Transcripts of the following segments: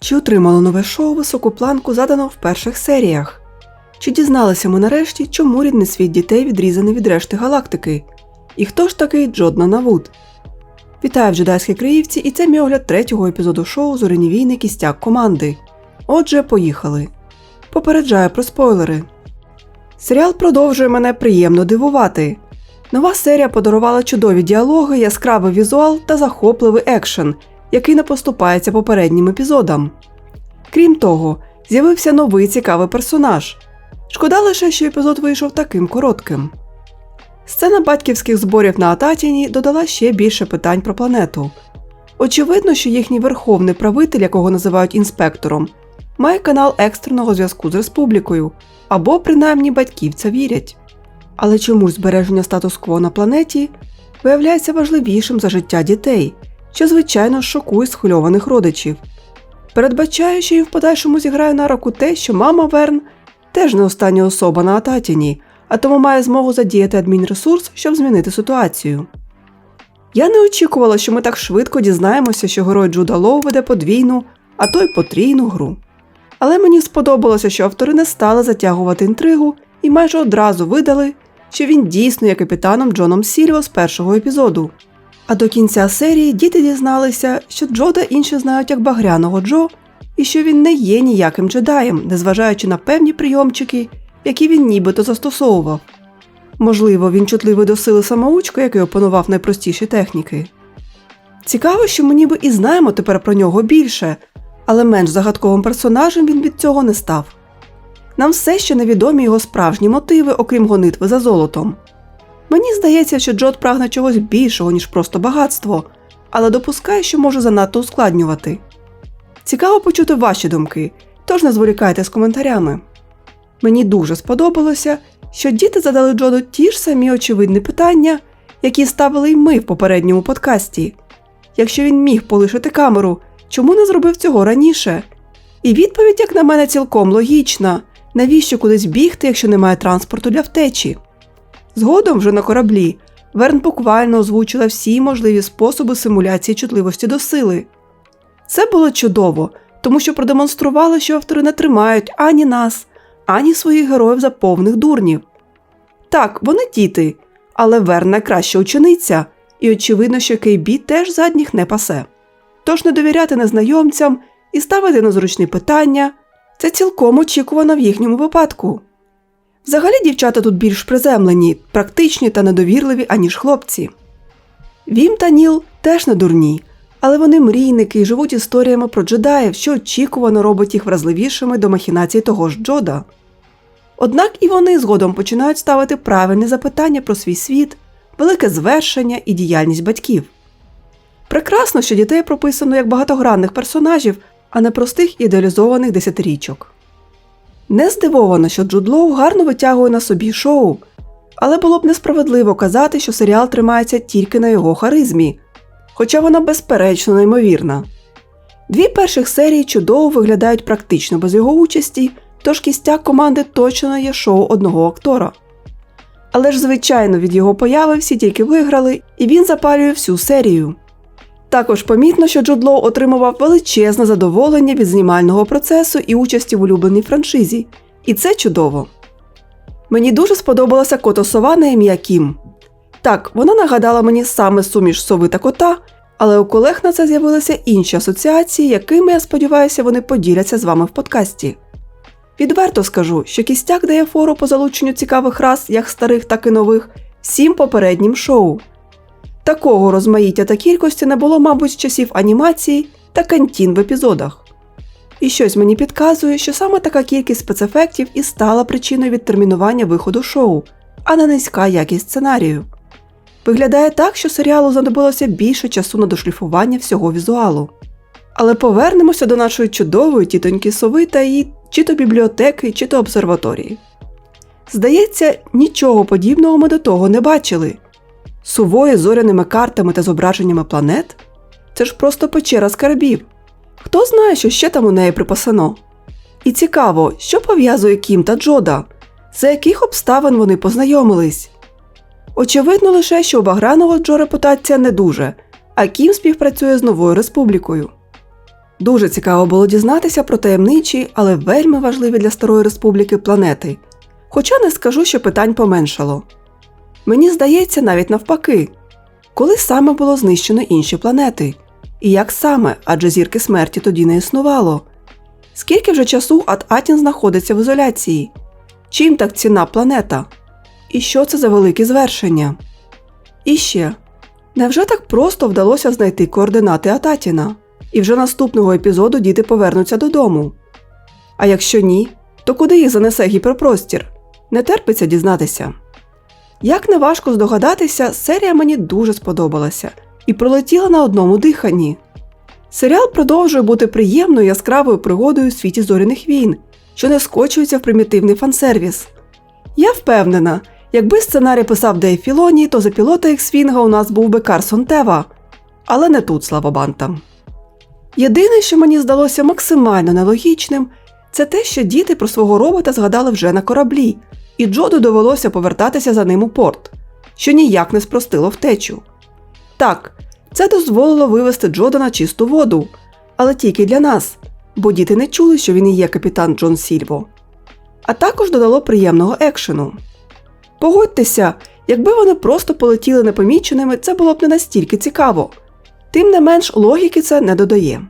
Чи отримало нове шоу високу планку задано в перших серіях? Чи дізналися ми нарешті, чому рідний світ дітей відрізаний від решти галактики? І хто ж такий Джодна Навуд? Вітаю в джедайській Криївці, і це мій огляд третього епізоду шоу Зоряні війни кістяк команди. Отже, поїхали. Попереджаю про спойлери. Серіал продовжує мене приємно дивувати. Нова серія подарувала чудові діалоги, яскравий візуал та захопливий екшен, який не поступається попереднім епізодам. Крім того, з'явився новий цікавий персонаж. Шкода лише, що епізод вийшов таким коротким. Сцена батьківських зборів на Ататіні додала ще більше питань про планету. Очевидно, що їхній верховний правитель, якого називають інспектором, має канал екстреного зв'язку з республікою, або принаймні це вірять. Але чомусь збереження статус-кво на планеті виявляється важливішим за життя дітей, що звичайно шокує схвильованих родичів. Передбачаю, що їм в подальшому зіграє на руку те, що мама Верн теж не остання особа на Ататіні, а тому має змогу задіяти адмінресурс, щоб змінити ситуацію. Я не очікувала, що ми так швидко дізнаємося, що герой Джуда Лоу веде подвійну, а то й потрійну гру. Але мені сподобалося, що автори не стали затягувати інтригу і майже одразу видали, що він дійсно є капітаном Джоном Сільво з першого епізоду. А до кінця серії діти дізналися, що Джода інші знають як багряного Джо, і що він не є ніяким джедаєм, незважаючи на певні прийомчики, які він нібито застосовував. Можливо, він чутливий до сили самоучка, який опанував найпростіші техніки. Цікаво, що ми ніби і знаємо тепер про нього більше, але менш загадковим персонажем він від цього не став. Нам все ще невідомі його справжні мотиви, окрім гонитви за золотом. Мені здається, що Джот прагне чогось більшого, ніж просто багатство, але допускає, що може занадто ускладнювати. Цікаво почути ваші думки, тож не зволікайте з коментарями. Мені дуже сподобалося, що діти задали Джоду ті ж самі очевидні питання, які ставили й ми в попередньому подкасті. Якщо він міг полишити камеру, чому не зробив цього раніше? І відповідь, як на мене, цілком логічна навіщо кудись бігти, якщо немає транспорту для втечі? Згодом вже на кораблі Верн буквально озвучила всі можливі способи симуляції чутливості до сили. Це було чудово, тому що продемонструвало, що автори не тримають ані нас, ані своїх героїв за повних дурнів. Так, вони діти, але Верн найкраща учениця, і очевидно, що Кейбі теж задніх не пасе. Тож не довіряти незнайомцям і ставити незручні питання це цілком очікувано в їхньому випадку. Взагалі дівчата тут більш приземлені, практичні та недовірливі, аніж хлопці. Вім та Ніл теж не дурні, але вони мрійники і живуть історіями про джедаїв, що очікувано робить їх вразливішими до махінацій того ж Джода. Однак і вони згодом починають ставити правильні запитання про свій світ, велике звершення і діяльність батьків. Прекрасно, що дітей прописано як багатогранних персонажів, а не простих ідеалізованих десятирічок. Не здивовано, що Джуд Лоу гарно витягує на собі шоу, але було б несправедливо казати, що серіал тримається тільки на його харизмі, хоча вона безперечно неймовірна. Дві перших серії чудово виглядають практично без його участі, тож кістяк команди точно є шоу одного актора. Але ж, звичайно, від його появи всі тільки виграли, і він запалює всю серію. Також помітно, що Джуд Лоу отримував величезне задоволення від знімального процесу і участі в улюбленій франшизі, і це чудово. Мені дуже сподобалася кото сова на ім'я Кім. Так, вона нагадала мені саме суміш сови та кота, але у колег на це з'явилися інші асоціації, якими, я сподіваюся, вони поділяться з вами в подкасті. Відверто скажу, що кістяк дає фору по залученню цікавих рас, як старих, так і нових, всім попереднім шоу. Такого розмаїття та кількості не було, мабуть, з часів анімації та кантін в епізодах. І щось мені підказує, що саме така кількість спецефектів і стала причиною відтермінування виходу шоу, а не низька якість сценарію. Виглядає так, що серіалу знадобилося більше часу на дошліфування всього візуалу. Але повернемося до нашої чудової тітоньки сови та її чи то бібліотеки, чи то обсерваторії. Здається, нічого подібного ми до того не бачили. Сувої зоряними картами та зображеннями планет? Це ж просто печера скарбів. Хто знає, що ще там у неї припасено? І цікаво, що пов'язує Кім та Джода, за яких обставин вони познайомились. Очевидно лише, що у Баграного Джо репутація не дуже, а Кім співпрацює з новою республікою. Дуже цікаво було дізнатися про таємничі, але вельми важливі для Старої Республіки планети. Хоча не скажу, що питань поменшало. Мені здається, навіть навпаки, коли саме було знищено інші планети, і як саме, адже зірки смерті тоді не існувало. Скільки вже часу Ат-Атін знаходиться в ізоляції? Чим так ціна планета? І що це за великі звершення? І ще, невже так просто вдалося знайти координати Ататіна? І вже наступного епізоду діти повернуться додому. А якщо ні, то куди їх занесе гіперпростір? Не терпиться дізнатися. Як не важко здогадатися, серія мені дуже сподобалася і пролетіла на одному диханні. Серіал продовжує бути приємною яскравою пригодою у світі зоряних війн, що не скочується в примітивний фансервіс. Я впевнена, якби сценарій писав Дейв Філоні, то за пілота X-Wing у нас був би Карсон Тева. Але не тут, слава бантам. Єдине, що мені здалося максимально нелогічним, це те, що діти про свого робота згадали вже на кораблі, і Джоду довелося повертатися за ним у порт, що ніяк не спростило втечу. Так, це дозволило вивести Джода на чисту воду, але тільки для нас, бо діти не чули, що він і є капітан Джон Сільво. А також додало приємного екшену. Погодьтеся, якби вони просто полетіли непоміченими, це було б не настільки цікаво. Тим не менш, логіки це не додає.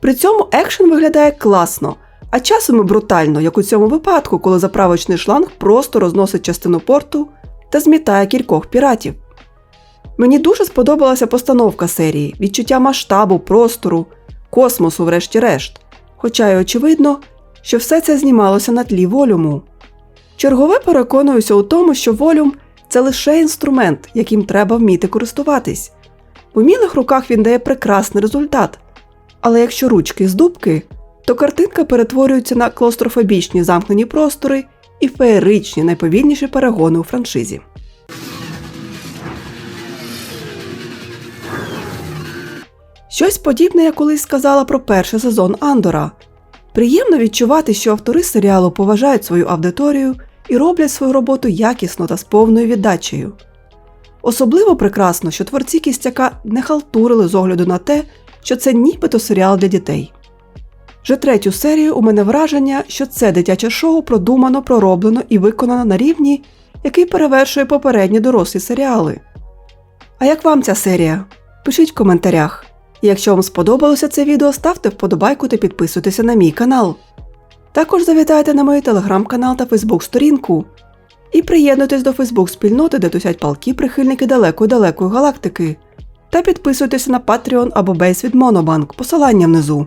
При цьому екшен виглядає класно, а часом і брутально, як у цьому випадку, коли заправочний шланг просто розносить частину порту та змітає кількох піратів. Мені дуже сподобалася постановка серії, відчуття масштабу, простору, космосу, врешті-решт. Хоча й очевидно, що все це знімалося на тлі волюму. Чергове переконуюся у тому, що волюм це лише інструмент, яким треба вміти користуватись. В умілих руках він дає прекрасний результат. Але якщо ручки з дубки, то картинка перетворюється на клаустрофобічні замкнені простори і феєричні найповільніші перегони у франшизі. Щось подібне я колись сказала про перший сезон Андора. Приємно відчувати, що автори серіалу поважають свою аудиторію і роблять свою роботу якісно та з повною віддачею. Особливо прекрасно, що творці кістяка не халтурили з огляду на те, що це нібито серіал для дітей. Вже третю серію у мене враження, що це дитяче шоу продумано, пророблено і виконано на рівні, який перевершує попередні дорослі серіали. А як вам ця серія? Пишіть в коментарях. І якщо вам сподобалося це відео, ставте вподобайку та підписуйтеся на мій канал. Також завітайте на мій телеграм-канал та фейсбук-сторінку. І приєднуйтесь до Фейсбук-спільноти, де тусять палки прихильники далекої-далекої галактики. Та підписуйтеся на Patreon або Бейс від Монобанк, посилання внизу.